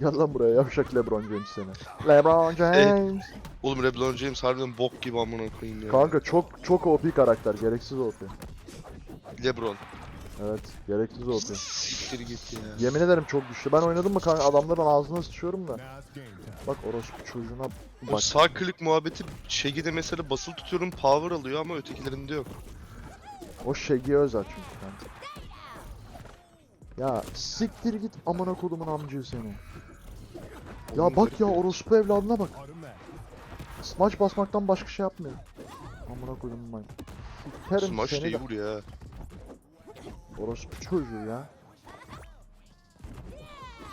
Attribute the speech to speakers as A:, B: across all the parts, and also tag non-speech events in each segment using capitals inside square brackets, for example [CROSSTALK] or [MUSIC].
A: Gel lan buraya yavşak LeBron James seni. LeBron James.
B: Oğlum LeBron James harbiden bok gibi amına koyayım ya.
A: Kanka çok çok OP karakter. Gereksiz OP.
B: LeBron.
A: Evet. Gereksiz OP.
B: Siktir git ya.
A: Yemin ederim çok güçlü. Ben oynadım mı kanka adamların ağzına sıçıyorum da. Bak orospu çocuğuna
B: O
A: bak.
B: sağ klik muhabbeti Şegi'de mesela basılı tutuyorum power alıyor ama ötekilerinde yok.
A: O Şegi özel çünkü kanka. Ya siktir git amına kodumun amcığı seni. Ya bak ya orospu evladına bak. Smaç basmaktan başka şey yapmıyor. Amına kodum ben. Sikerim
B: Smash
A: seni
B: da
A: de.
B: ya.
A: Orospu çocuğu ya.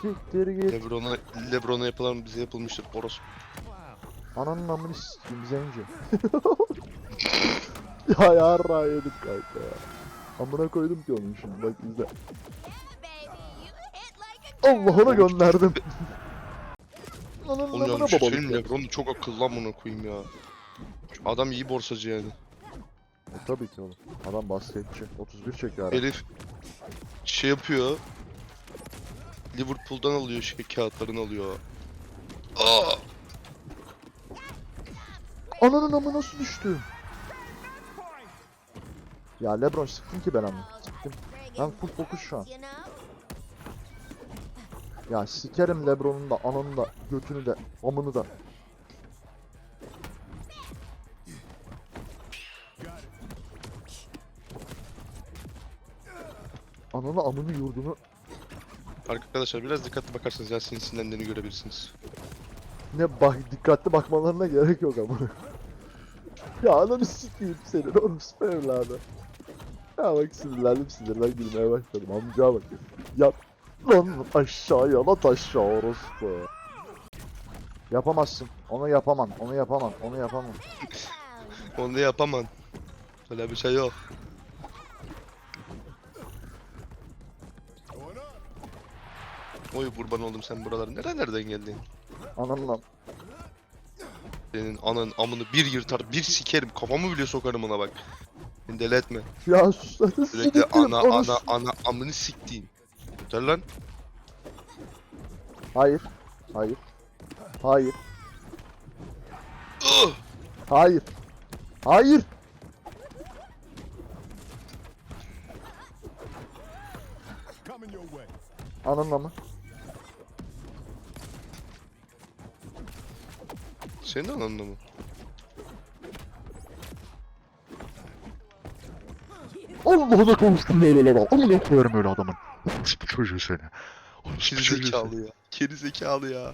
A: Siktir git.
B: LeBron'a LeBron'a yapılan bize yapılmıştır. Boros.
A: Ananın amını sikeyim zenci. [LAUGHS] ya yarra yedik kanka ya. Amına koydum ki onu şimdi bak izle. Allah'ına gönderdim. [LAUGHS] Ananın
B: Oğlum ya
A: amına
B: bir şey
A: babalık
B: söyleyeyim
A: ya.
B: LeBron çok akıllı amına koyayım ya. Şu Adam iyi borsacı yani.
A: E, tabii ki oğlum. Adam basketçi. 31 çekiyor ara.
B: Herif şey yapıyor. Liverpool'dan alıyor şey kağıtlarını alıyor. Aa!
A: Ananın amı nasıl düştü? Ya Lebron sıktın ki ben ama. Sıktım. Ben full fokus şu an. Ya sikerim Lebron'un da ananın da götünü de amını da. Ananı amını yurdunu
B: Arkadaşlar biraz dikkatli bakarsanız Yasin'in sinirlendiğini görebilirsiniz.
A: ne bak dikkatli bakmalarına gerek yok ama. ya ananı sikeyim senin oğlum süper evladı. Ya bak sinirlendim sinirlen gülmeye başladım amcaya bak. Yat lan aşağı yat aşağı orospu. Yapamazsın. Onu yapamam. Onu yapamam. Onu yapamam.
B: Onu yapamam. Öyle bir şey yok. Oy kurban oldum sen buralara nerelerden geldin?
A: Ananla.
B: Senin ananın amını bir yırtar bir sikerim kafamı bile sokarım ona bak. Beni deli etme.
A: Ya sus lan
B: Sürekli ana ana ana amını siktiğin. Yeter lan.
A: Hayır. Hayır. Hayır. Hayır. Hayır. Ananla mı?
B: Senin ananla mı?
A: Allah'ına konuştum böyle lan. Amına koyarım öyle adamın. Bu çocuğu seni.
B: Geri zekalı ya. Geri zekalı ya.